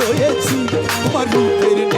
রয়েছি আমার রূপের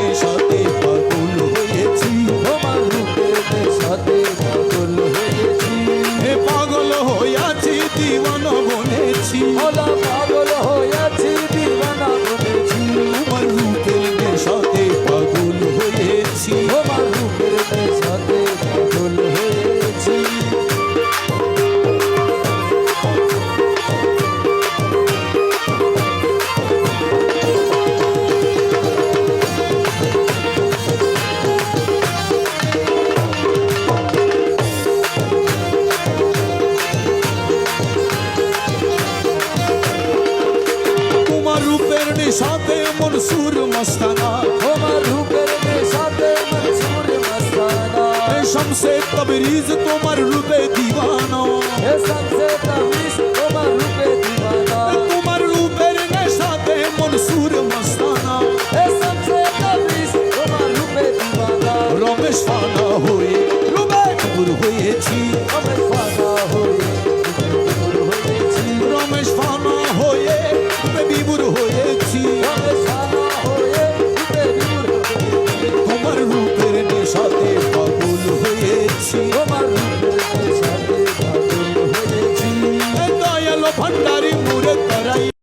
সাথে মনসুর মস্তানা। তোমার রূপের নেশাতে মনসুর মস্তানা। হে শমসে তবরিজ তোমার রূপে দিওয়ানা হে শমসে তবরিজ তোমার রূপে দিওয়ানা তোমার রূপের নেশাতে মনসুর মস্তানা। হে শমসে তবরিজ তোমার রূপে দিওয়ানা রমেশ ফানা হয়ে রূপে পুর হয়েছি। பண்டாரி முறை தரை